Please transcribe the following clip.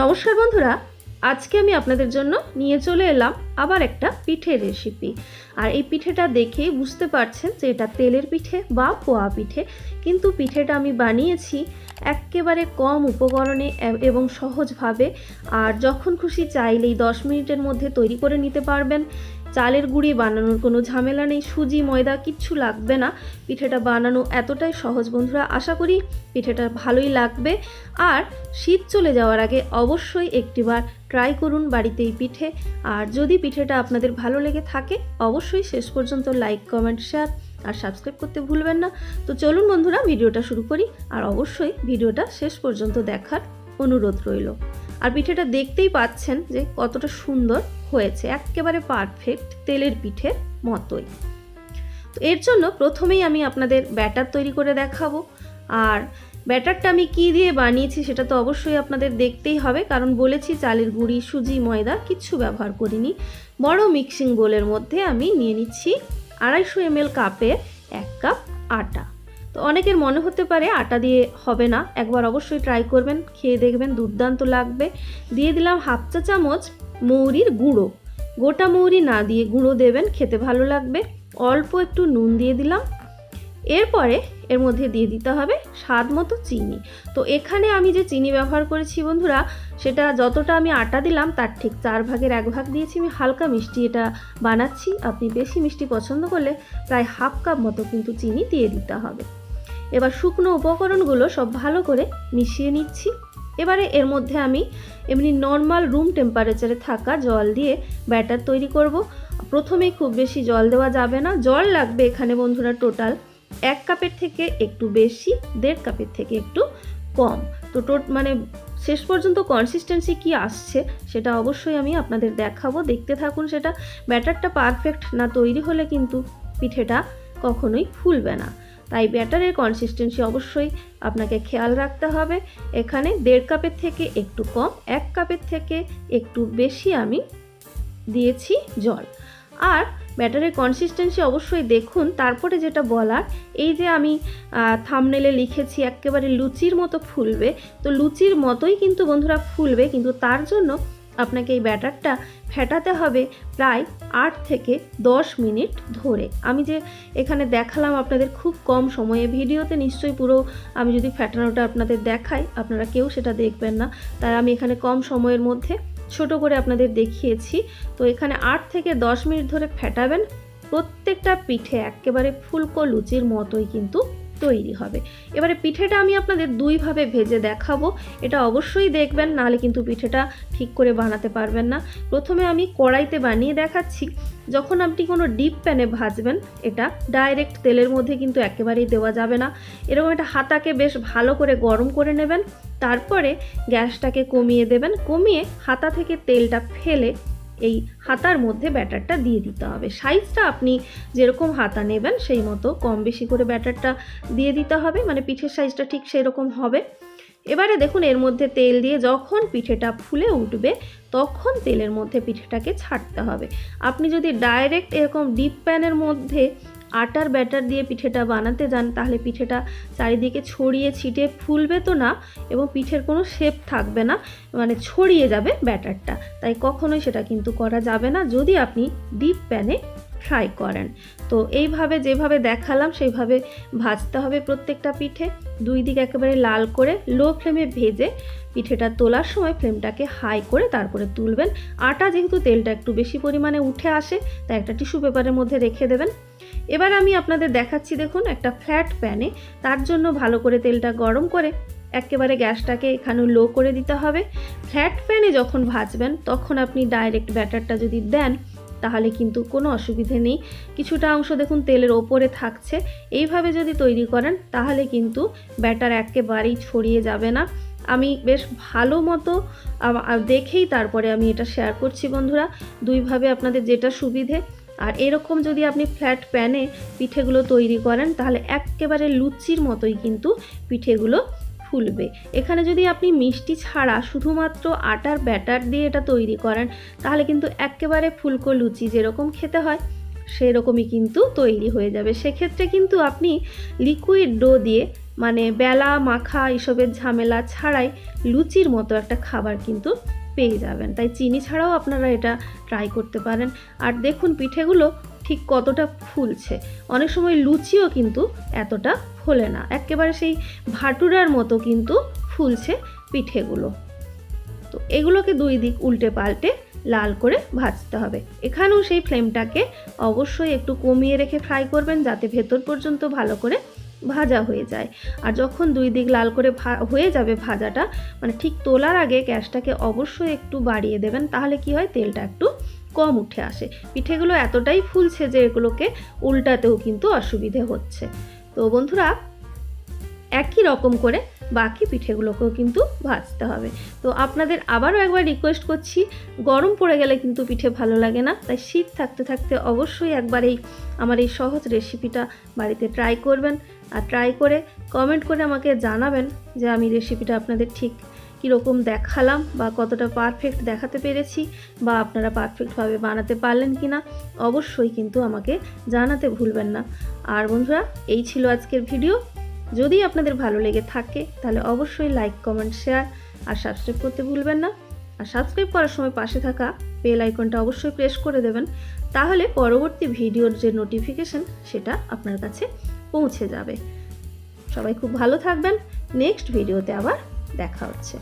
নমস্কার বন্ধুরা, আজকে আমি আপনাদের জন্য নিয়ে চলে এলাম আবার একটা পিঠে রেসিপি আর এই পিঠেটা দেখেই বুঝতে পারছেন যে এটা তেলের পিঠে বা পোয়া পিঠে, কিন্তু পিঠেটা আমি বানিয়েছি একেবারে কম উপকরণে এবং সহজভাবে। আর যখন খুশি চাইলেই দশ মিনিটের মধ্যে তৈরি করে নিতে পারবেন। চালের গুঁড়ি বানানোর কোনো ঝামেলা নেই, সুজি, ময়দা, কিচ্ছু লাগবে না। পিঠেটা বানানো এতটাই সহজ বন্ধুরা, আশা করি পিঠেটা ভালোই লাগবে। আর শীত চলে যাওয়ার আগে অবশ্যই একটিবার ট্রাই করুন বাড়িতে এই পিঠে। আর যদি পিঠেটা আপনাদের ভালো লেগে থাকে, অবশ্যই শেষ পর্যন্ত লাইক কমেন্ট শেয়ার আর সাবস্ক্রাইব করতে ভুলবেন না। তো চলুন বন্ধুরা, ভিডিওটা শুরু করি। আর অবশ্যই ভিডিওটা শেষ পর্যন্ত দেখার অনুরোধ রইল। আর পিঠেটা দেখতেই পাচ্ছেন যে কতটা সুন্দর হয়েছে, একেবারে পারফেক্ট তেলের পিঠের মতোই। তো এর জন্য প্রথমেই আমি আপনাদের ব্যাটার তৈরি করে দেখাবো। আর ব্যাটারটা আমি কি দিয়ে বানিয়েছি সেটা তো অবশ্যই আপনাদের দেখতেই হবে, কারণ বলেছি চালের গুঁড়ি, সুজি, ময়দা কিচ্ছু ব্যবহার করিনি। বড় মিক্সিং বোলের মধ্যে আমি নিয়ে নিচ্ছি আড়াইশো এমএল কাপের এক কাপ আটা। তো অনেকের মনে হতে পারে আটা দিয়ে হবে না। একবার অবশ্যই ট্রাই করবেন, খেয়ে দেখবেন, দুর্দান্ত লাগবে। দিয়ে দিলাম হাফ চা চামচ মৌরির গুঁড়ো। গোটা মৌরি না দিয়ে গুঁড়ো দেবেন, খেতে ভালো লাগবে। অল্প একটু নুন দিয়ে দিলাম। এরপরে এর মধ্যে দিয়ে দিতে হবে স্বাদ মতো চিনি। তো এখানে আমি যে চিনি ব্যবহার করেছি বন্ধুরা, সেটা যতটা আমি আটা দিলাম, তার ঠিক চার ভাগের এক ভাগ দিয়েছি আমি হালকা মিষ্টি এটা বানাচ্ছি। আপনি বেশি মিষ্টি পছন্দ করলে প্রায় হাফ কাপ মতো কিন্তু চিনি দিয়ে দিতে হবে। এবার শুকনো উপকরণগুলো সব ভালো করে মিশিয়ে নিচ্ছি। এবারে এর মধ্যে আমি এমনি নর্মাল রুম টেম্পারেচারে থাকা জল দিয়ে ব্যাটার তৈরি করব। প্রথমে খুব বেশি জল দেওয়া যাবে না। জল লাগবে এখানে বন্ধুরা টোটাল এক কাপের থেকে একটু বেশি, দেড় কাপের থেকে একটু কম। তো টোট মানে শেষ পর্যন্ত কনসিস্টেন্সি কি আসছে সেটা অবশ্যই আমি আপনাদের দেখাবো। দেখতে থাকুন সেটা। ব্যাটারটা পারফেক্ট না তৈরি হলে কিন্তু পিঠেটা কখনোই ফুলবে না। তাই ব্যাটারের কনসিস্টেন্সি অবশ্যই আপনাকে খেয়াল রাখতে হবে। এখানে দেড় কাপের থেকে একটু কম, এক কাপের থেকে একটু বেশি আমি দিয়েছি জল। আর ব্যাটারের কনসিস্টেন্সি অবশ্যই দেখুন, তারপরে যেটা বলার, এই যে আমি থামনেলে লিখেছি, একেবারে লুচির মতো ফুলবে। তো লুচির মতোই কিন্তু বন্ধুরা ফুলবে, কিন্তু তার জন্য আপনাকে এই ব্যাটারটা ফেটাতে হবে প্রায় আট থেকে দশ মিনিট ধরে। আমি যে এখানে দেখালাম আপনাদের খুব কম সময়ে ভিডিওতে, নিশ্চয়ই পুরো আমি যদি ফেটানোটা আপনাদের দেখাই, আপনারা কেউ সেটা দেখবেন না। তাই আমি এখানে কম সময়ের মধ্যে ছোট করে আপনাদের দেখিয়েছি। তো এখানে আট থেকে দশ মিনিট ধরে ফেটাবেন। প্রত্যেকটা পিঠে একেবারে ফুলকো লুচির মতোই কিন্তু তৈরি হবে। এবারে পিঠেটা আমি আপনাদের দুইভাবে ভেজে দেখাবো। এটা অবশ্যই দেখবেন, নাহলে কিন্তু পিঠেটা ঠিক করে বানাতে পারবেন না। প্রথমে আমি কড়াইতে বানিয়ে দেখাচ্ছি। যখন আপনি কোনো ডিপ প্যানে ভাজবেন, এটা ডাইরেক্ট তেলের মধ্যে কিন্তু একেবারেই দেওয়া যাবে না। এরকম একটা হাতাকে বেশ ভালো করে গরম করে নেবেন। তারপরে গ্যাসটাকে কমিয়ে দেবেন। কমিয়ে হাতা থেকে তেলটা ফেলে এই হাতার মধ্যে ব্যাটারটা দিয়ে দিতে হবে। সাইজটা আপনি যেরকম হাতা নেবেন সেই মতো কম বেশি করে ব্যাটারটা দিয়ে দিতে হবে মানে পিঠের সাইজটা ঠিক সেই রকম হবে। এবারে দেখুন, এর মধ্যে তেল দিয়ে যখন পিঠেটা ফুলে উঠবে, তখন তেলের মধ্যে পিঠেটাকে ছাড়তে হবে। আপনি যদি ডাইরেক্ট এরকম ডিপ প্যানের মধ্যে আটার ব্যাটার দিয়ে পিঠেটা বানাতে যান, তাহলে পিঠেটা চারিদিকে ছড়িয়ে ছিটে ফুলবে তো না এবং পিঠের কোনো শেপ থাকবে না মানে ছড়িয়ে যাবে ব্যাটারটা। তাই কখনোই সেটা কিন্তু করা যাবে না যদি আপনি ডিপ প্যানে ফ্রাই করেন। তো এইভাবে যেভাবে দেখালাম সেইভাবে ভাজতে হবে প্রত্যেকটা পিঠে। দুই দিক একেবারে লাল করে লো ফ্লেমে ভেজে পিঠেটা তোলার সময় ফ্লেমটাকে হাই করে তারপরে তুলবেন। আটা যেহেতু তেলটা একটু বেশি পরিমাণে উঠে আসে, তাই একটা টিস্যু পেপারের মধ্যে রেখে দেবেন। এবার আমি আপনাদের দেখাচ্ছি, দেখুন, একটা ফ্ল্যাট প্যানে তার জন্য ভালো করে তেলটা গরম করে একেবারে গ্যাসটাকে এখানে লো করে দিতে হবে। ফ্ল্যাট প্যানে যখন ভাজবেন, তখন আপনি ডাইরেক্ট ব্যাটারটা যদি দেন, তাহলে কিন্তু কোনো অসুবিধে নেই। কিছুটা অংশ, দেখুন, তেলের ওপরে থাকছে। এইভাবে যদি তৈরি করেন, তাহলে কিন্তু ব্যাটার একেবারেই ছড়িয়ে যাবে না। আমি বেশ ভালো মতো দেখেই তারপরে আমি এটা শেয়ার করছি, বন্ধুরা। দুইভাবে আপনাদের যেটা সুবিধে আর এরকম যদি আপনি ফ্ল্যাট প্যানে পিঠেগুলো তৈরি করেন, তাহলে একেবারে লুচির মতোই কিন্তু পিঠেগুলো ফুলবে। এখানে যদি আপনি মিষ্টি ছাড়া শুধুমাত্র আটার ব্যাটার দিয়ে এটা তৈরি করেন, তাহলে কিন্তু একেবারে ফুলকো লুচি যেরকম খেতে হয়, সেরকমই কিন্তু তৈরি হয়ে যাবে। সেক্ষেত্রে কিন্তু আপনি লিকুইড ডো দিয়ে মানে বেলা, মাখা, এসবের ঝামেলা ছাড়াই লুচির মতো একটা খাবার কিন্তু পেয়ে যাবেন। তাই চিনি ছাড়াও আপনারা এটা ট্রাই করতে পারেন। আর দেখুন, পিঠেগুলো ঠিক কতটা ফুলছে। অনেক সময় লুচিও কিন্তু এতটা ফোলে না। একেবারে সেই ভাটুরার মতো কিন্তু ফুলছে পিঠেগুলো। তো এগুলোকে দুই দিক উল্টে পাল্টে লাল করে ভাজতে হবে। এখানেও সেই ফ্লেমটাকে অবশ্যই একটু কমিয়ে রেখে ফ্রাই করবেন, যাতে ভেতর পর্যন্ত ভালো করে ভাজা হয়ে যায়। আর যখন দুই দিক লাল করে হয়ে যাবে ভাজাটা মানে ঠিক তোলার আগে গ্যাসটাকে অবশ্যই একটু বাড়িয়ে দেবেন, তাহলে কি হয় তেলটা একটু কম উঠে আসে। পিঠেগুলো এতটাই ফুলছে যে এগুলোকে উল্টাতেও কিন্তু অসুবিধে হচ্ছে। তো বন্ধুরা, একই রকম করে বাকি পিঠেগুলোকেও কিন্তু ভাজতে হবে। তো আপনাদের আবারও একবার রিকোয়েস্ট করছি, গরম পড়ে গেলে কিন্তু পিঠে ভালো লাগে না, তাই শীত থাকতে থাকতে অবশ্যই একবার এই, আমার এই সহজ রেসিপিটা বাড়িতে ট্রাই করবেন। আর ট্রাই করে কমেন্ট করে আমাকে জানাবেন যে আমি রেসিপিটা আপনাদের ঠিক কীরকম দেখালাম বা কতটা পারফেক্ট দেখাতে পেরেছি বা আপনারা পারফেক্টভাবে বানাতে পারলেন কি না অবশ্যই কিন্তু আমাকে জানাতে ভুলবেন না। আর বন্ধুরা, এই ছিল আজকের ভিডিও যদি আপনাদের ভালো লেগে থাকে, তাহলে অবশ্যই লাইক কমেন্ট শেয়ার আর সাবস্ক্রাইব করতে ভুলবেন না। আর সাবস্ক্রাইব করার সময় পাশে থাকা বেল আইকনটা অবশ্যই প্রেস করে দেবেন। তাহলে পরবর্তী ভিডিওর যে নোটিফিকেশন সেটা আপনার কাছে পৌঁছে যাবে। সবাই খুব ভালো থাকবেন। নেক্সট ভিডিওতে আবার দেখা হচ্ছে।